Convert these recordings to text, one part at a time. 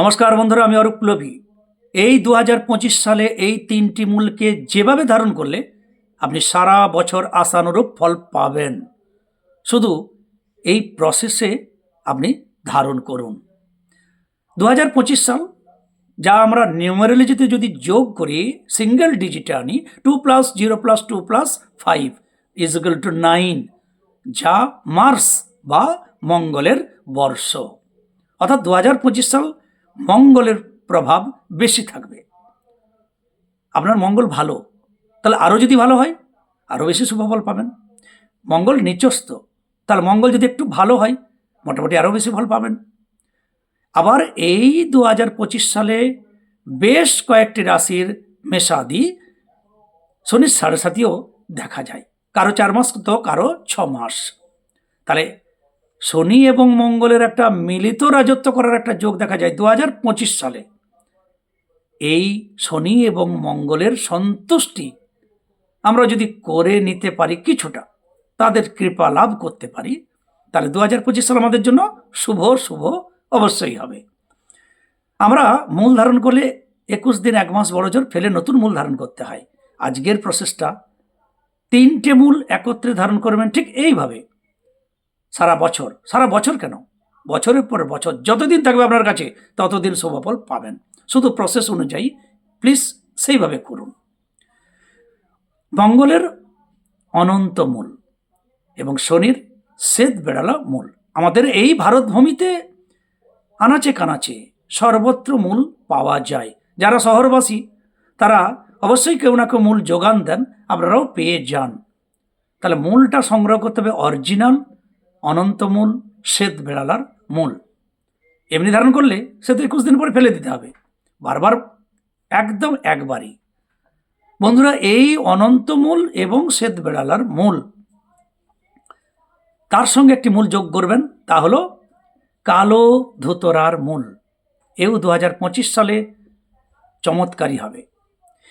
নমস্কার বন্ধুরা, আমি অরূপ প্লবী এই দু হাজার পঁচিশ সালে এই তিনটি মূলকে যেভাবে ধারণ করলে, আপনি সারা বছর আশানুরূপ ফল পাবেন। শুধু এই প্রসেসে আপনি ধারণ করুন। দু হাজার পঁচিশ সাল, যা আমরা নিউমারোলজিতে যদি যোগ করি সিঙ্গেল ডিজিটে আনি two plus zero plus two plus five is equal to nine যা মার্স বা মঙ্গলের বর্ষ। অর্থাৎ দু হাজার পঁচিশ সাল মঙ্গলের প্রভাব বেশি থাকবে। আপনার মঙ্গল ভালো, তাহলে আরও যদি ভালো হয়, আরও বেশি শুভফল পাবেন। মঙ্গল নিচস্ত তাহলে মঙ্গল যদি একটু ভালো হয়, মোটামুটি আরও বেশি ফল পাবেন। আবার এই দু হাজার পঁচিশ সালে বেশ কয়েকটি রাশির মেশাদি শনির সাড়ে সাতিও দেখা যায়। কারও চার মাস তো, কারও ছ মাস। তাহলে শনি এবং মঙ্গলের একটা মিলিত রাজত্ব করার একটা যোগ দেখা যায় দু হাজার পঁচিশ সালে। এই শনি এবং মঙ্গলের সন্তুষ্টি আমরা যদি করে নিতে পারি কিছুটা, তাদের কৃপা লাভ করতে পারি, তাহলে দু হাজার পঁচিশ সাল আমাদের জন্য শুভ শুভ অবশ্যই হবে। আমরা মূল ধারণ করলে একুশ দিন এক মাস বড় জোর ফেলে নতুন মূল ধারণ করতে হয়। আজকের প্রসেসটা তিনটে মূল একত্রে ধারণ করবেন ঠিক এইভাবে। সারা বছর। সারা বছর কেন? বছরের পর বছর যতদিন থাকবে আপনার কাছে, ততদিন শুভফল পাবেন। শুধু প্রসেস অনুযায়ী প্লিজ সেইভাবে করুন। মঙ্গলের অনন্ত মূল এবং শনির শ্বেত বেড়ালা মূল। আমাদের এই ভারতভূমিতে আনাচে কানাচে সর্বত্র মূল পাওয়া যায়। যারা শহরবাসী, তারা অবশ্যই কেউ না কেউ মূল যোগান দেন, আপনারাও পেয়ে যান। তাহলে মূলটা সংগ্রহ করতে হবে অরিজিনাল অনন্তমূল শ্বেত বেড়ালার মূল। এমনি ধারণ করলে সে তো একুশ দিন পরে ফেলে দিতে হবে। বারবার একদম একবারই। বন্ধুরা, এই অনন্তমূল এবং শ্বেত বেড়ালার মূল, তার সঙ্গে একটি মূল যোগ করবেন, তা হলো কালো ধুতরার মূল। এও দু হাজার পঁচিশ সালে চমৎকারী হবে।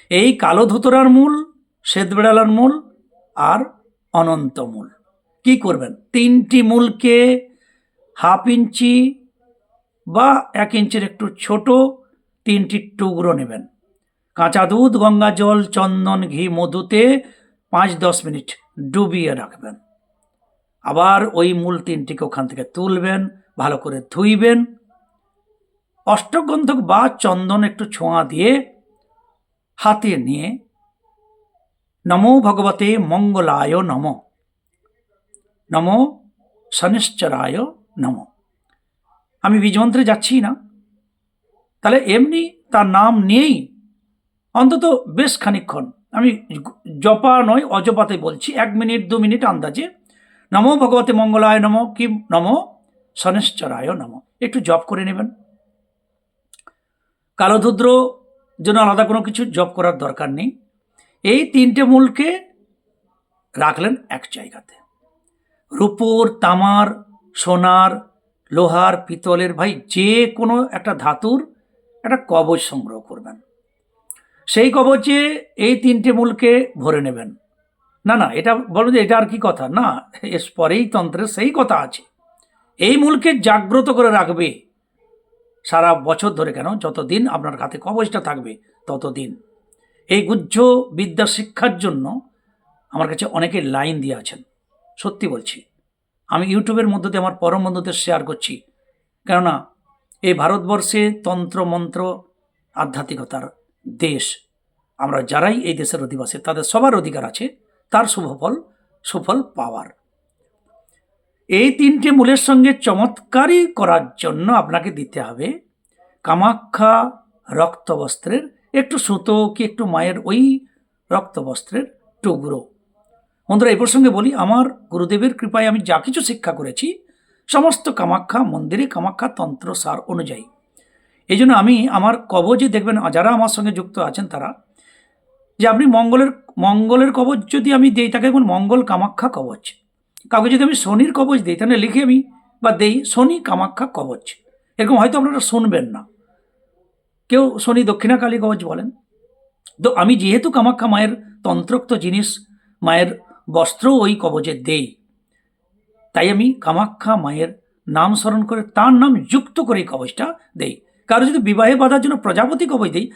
এই কালো ধুতরার মূল, শ্বেত বেড়ালার মূল আর অনন্ত মূল কি করবেন? তিনটি মূলকে হাফ ইঞ্চি বা এক ইঞ্চির একটু ছোট তিনটি টুকরো নেবেন। কাঁচা দুধ, গঙ্গা জল, চন্দন, ঘি, মধুতে পাঁচ দশ মিনিট ডুবিয়ে রাখবেন। আবার ওই মূল তিনটিকে ওখান থেকে তুলবেন, ভালো করে ধুইবেন। অষ্টগন্ধক বা চন্দন একটু ছোঁয়া দিয়ে হাতে নিয়ে, নমো ভগবতে মঙ্গলায় নম। নমো শনিশ্চরায় নম। আমি বীজমন্ত্রে যাচ্ছি না। তাহলে এমনি তার নাম নিয়েই অন্তত বেশ খানিক্ষণ আমি জপা নয়, অজপাতে বলছি, এক মিনিট, দু মিনিট আন্দাজে, নমো ভগবতে মঙ্গলায় নম, কি নম শনিশ্চরায় নম। একটু জপ করে নেবেন। কালোধুদ্র জন্য আলাদা কোনো কিছু জপ করার দরকার নেই। এই তিনটে মূলকে রাখলেন এক জায়গাতে। রূপোর, তামার, সোনার, লোহার, পিতলের, ভাই, যে কোনো একটা ধাতুর একটা কবচ সংগ্রহ করবেন। সেই কবচে এই তিনটে মূলকে ভরে নেবেন। না না, এটা বলো যে এটা আর কি কথা? না, এর পরেই তন্ত্রের সেই কথা আছে। এই মূলকে জাগ্রত করে রাখবে সারা বছর ধরে কেন? যতদিন আপনার হাতে কবচটা থাকবে, ততদিন। এই গুজ্জ বিদ্যা শিক্ষার জন্য আমার কাছে অনেকে লাইন দিয়ে আছেন। সত্যি বলছি। আমি ইউটিউবের মধ্যে দিয়ে আমার পরম বন্ধুদের শেয়ার করছি। কেননা, এই ভারতবর্ষে তন্ত্র মন্ত্র আধ্যাত্মিকতার দেশ। আমরা যারাই এই দেশের অধিবাসী, তাদের সবার অধিকার আছে, তার শুভফল, সুফল পাওয়ার। এই তিনটে মূলের সঙ্গে চমৎকারই করার জন্য আপনাকে দিতে হবে কামাখ্যা রক্তবস্ত্রের একটু সুতো কি একটু মায়ের ওই রক্তবস্ত্রের টুকরো। বন্ধুরা এই প্রসঙ্গে বলি, আমার গুরুদেবের কৃপায় আমি যা কিছু শিক্ষা করেছি, সমস্ত কামাখ্যা মন্দিরে কামাখ্যা তন্ত্র সার অনুযায়ী। এই জন্য আমি আমার কবজে দেখবেন, যারা আমার সঙ্গে যুক্ত আছেন তারা, যে আপনি মঙ্গলের মঙ্গলের কবচ যদি আমি দিই, তাকে এখন মঙ্গল কামাখ্যা কবচ। কাউকে যদি আমি শনির কবচ দিই, তাহলে লিখে আমি, বা দেই শনি কামাখ্যা কবচ। এরকম হয়তো আপনারা শুনবেন না। কেউ শনি দক্ষিণাকালী কবচ বলেন। তো আমি যেহেতু কামাখ্যা মায়ের তন্ত্রোক্ত জিনিস, মায়ের বস্ত্র ওই কবচে দেই। তাই আমি কামাখ্যা মায়ের নাম স্মরণ করে তার নাম যুক্ত করে এই কবচটা দেই। কারও যদি বিবাহে বাধার জন্য প্রজাপতি কবচ দিই,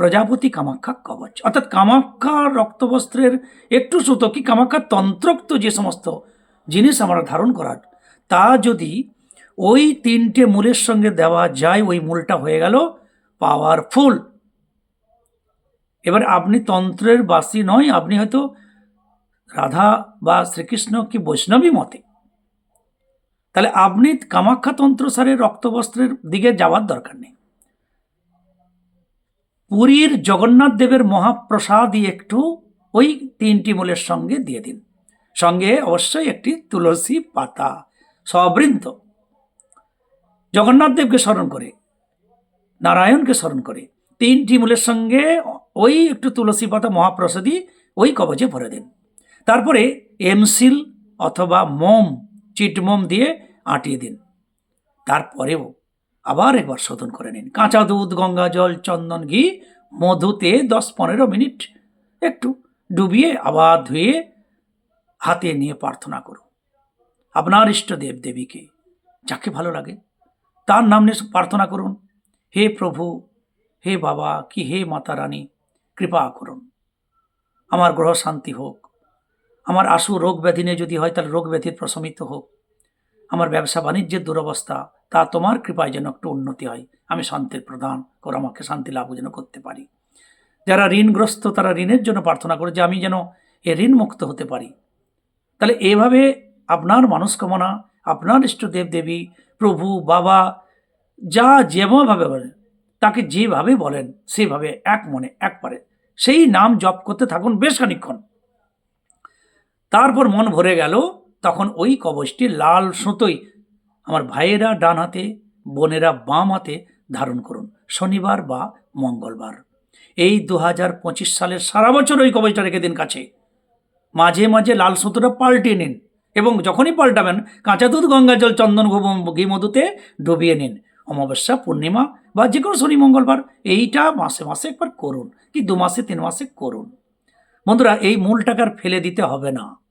প্রজাপতি কামাখ্যা কবচ। অর্থাৎ কামাখ্যা রক্তবস্ত্রের একটু সুতো কি কামাখ্যা তন্ত্রক্ত যে সমস্ত জিনিস আমরা ধারণ করার, তা যদি ওই তিনটে মূলের সঙ্গে দেওয়া যায়, ওই মূলটা হয়ে গেল পাওয়ারফুল। এবার আপনি তন্ত্রের বাসী নয়, আপনি হয়তো রাধা বা শ্রীকৃষ্ণ কি বৈষ্ণবী মতে? তাহলে আপনি কামাখ্যা তন্ত্র সারের রক্তবস্ত্রের দিকে যাওয়ার দরকার নেই। পুরীর জগন্নাথ দেবের মহাপ্রসাদই একটু ওই তিনটি মূলের সঙ্গে দিয়ে দিন। সঙ্গে অবশ্যই একটি তুলসী পাতা, সবৃন্ত। জগন্নাথ দেবকে স্মরণ করে, নারায়ণকে স্মরণ করে, তিনটি মূলের সঙ্গে ওই একটু তুলসী পাতা মহাপ্রসাদী ওই কবচে ভরে দিন। তারপরে এমসিল অথবা মোম চিট মোম দিয়ে আটিয়ে দিন। তারপরেও আবার একবার শোধন করে নিন। কাঁচা দুধ, গঙ্গা জল, চন্দন ঘি মধুতে দশ পনেরো মিনিট একটু ডুবিয়ে আবার ধুয়ে হাতে নিয়ে প্রার্থনা করুন। আপনার ইষ্ট দেব দেবীকে যাকে ভালো লাগে, তার নাম নিয়ে প্রার্থনা করুন। হে প্রভু, হে বাবা, কি হে মাতা রানী, কৃপা করুন। আমার গ্রহ শান্তি হোক। আমার আশু রোগ ব্যাধি নিয়ে যদি হয়, তাহলে রোগ ব্যাধির প্রশমিত হোক। আমার ব্যবসা বাণিজ্যের দুরবস্থা, তা তোমার কৃপায় যেন একটু উন্নতি হয়। আমি শান্তির প্রদান করে আমাকে শান্তি লাভ যেন করতে পারি। যারা ঋণগ্রস্ত, তারা ঋণের জন্য প্রার্থনা করে যে আমি যেন এ ঋণ মুক্ত হতে পারি। তাহলে এভাবে আপনার মানসকামনা, আপনার ইষ্টদেব দেবী প্রভু, বাবা, যা যেভাবে বলেন, তাকে যেভাবে বলেন, সেভাবে এক মনে, এক পারে। সেই নাম জপ করতে থাকুন বেশ খানিক্ষণ তারপর মন ভরে গেল, তখন ওই কবচটি লাল সুতোই আমার ভাইয়েরা ডান হাতে, বোনেরা বাম হাতে ধারণ করুন, শনিবার বা মঙ্গলবার। এই দু হাজার পঁচিশ সালের সারা বছর ওই কবচটা রেখে দিন কাছে। মাঝে মাঝে লাল সুতোটা পাল্টে নিন এবং যখনই পাল্টাবেন, কাঁচা দুধ, গঙ্গা জল, চন্দন ঘু- মধুতে ডুবিয়ে নিন। অমাবস্যা, পূর্ণিমা বা যে কোনো শনি, মঙ্গলবার, এইটা মাসে মাসে একবার করুন, কি দু মাসে, তিন মাসে করুন। বন্ধুরা, এই মূল টাকার ফেলে দিতে হবে না।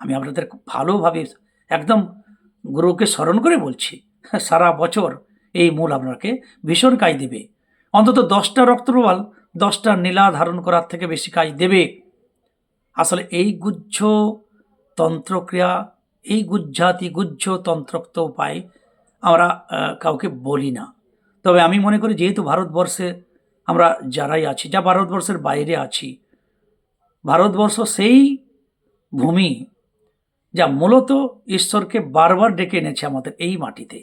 আমি আপনাদের ভালোভাবে একদম গুরুকে স্মরণ করে বলছি, সারা বছর এই মূল আপনাকে ভীষণ কাজ দেবে। অন্তত দশটা রক্তপ্রবাল দশটা নীলা ধারণ করার থেকে বেশি কাজ দেবে। আসলে এই গুজ্জ তন্ত্রক্রিয়া, এই গুজ্জাতি গুজ্জ তন্ত্রোক্ত উপায় আমরা কাউকে বলি না। তবে আমি মনে করি যেহেতু ভারতবর্ষে আমরা যারাই আছি, যা ভারতবর্ষের বাইরে আছি, ভারতবর্ষ সেই ভূমি যা মূলত ঈশ্বরকে বারবার ডেকে এনেছে আমাদের এই মাটিতে।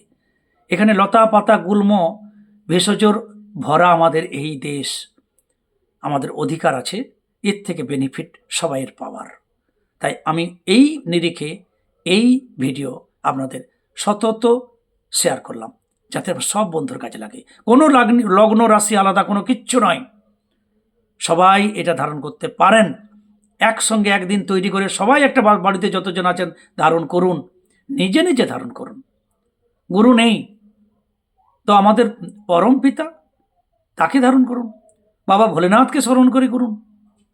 এখানে লতা, পাতা, গুল্ম, ভেষজর ভরা আমাদের এই দেশ। আমাদের অধিকার আছে, এর থেকে বেনিফিট সবাইয়ের পাওয়ার। তাই আমি এই নিরিখে এই ভিডিও আপনাদের সতত শেয়ার করলাম, যাতে সব বন্ধুর কাজে লাগে। কোনো লগ্ন, রাশি আলাদা কোনো কিচ্ছু নয়। সবাই এটা ধারণ করতে পারেন। একসঙ্গে একদিন তৈরি করে সবাই একটা বাড়িতে যতজন আছেন ধারণ করুন। নিজে নিজে ধারণ করুন। গুরু নেই। তো আমাদের পরম পিতা তাকে ধারণ করুন। বাবা ভোলেনাথকে স্মরণ করে করুন।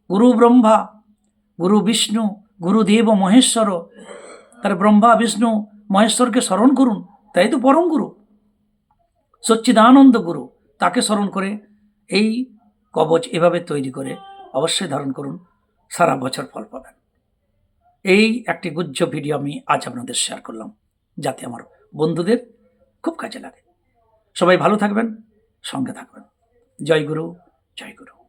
গুরু ব্রহ্মা, গুরু বিষ্ণু গুরুদেব মহেশ্বর, তার ব্রহ্মা, বিষ্ণু, মহেশ্বরকে স্মরণ করুন। তাই তো পরম গুরু। সচ্চিদানন্দ গুরু তাকে স্মরণ করে এই কবচ এভাবে তৈরি করে অবশ্যই ধারণ করুন। সারা বছর ফল পাবেন। এই একটি গুজ্জ ভিডিও আমি আজ আপনাদের শেয়ার করলাম, যাতে আমার বন্ধুদের খুব কাজে লাগে। সবাই ভালো থাকবেন, সঙ্গে থাকবেন। জয় গুরু জয় গুরু।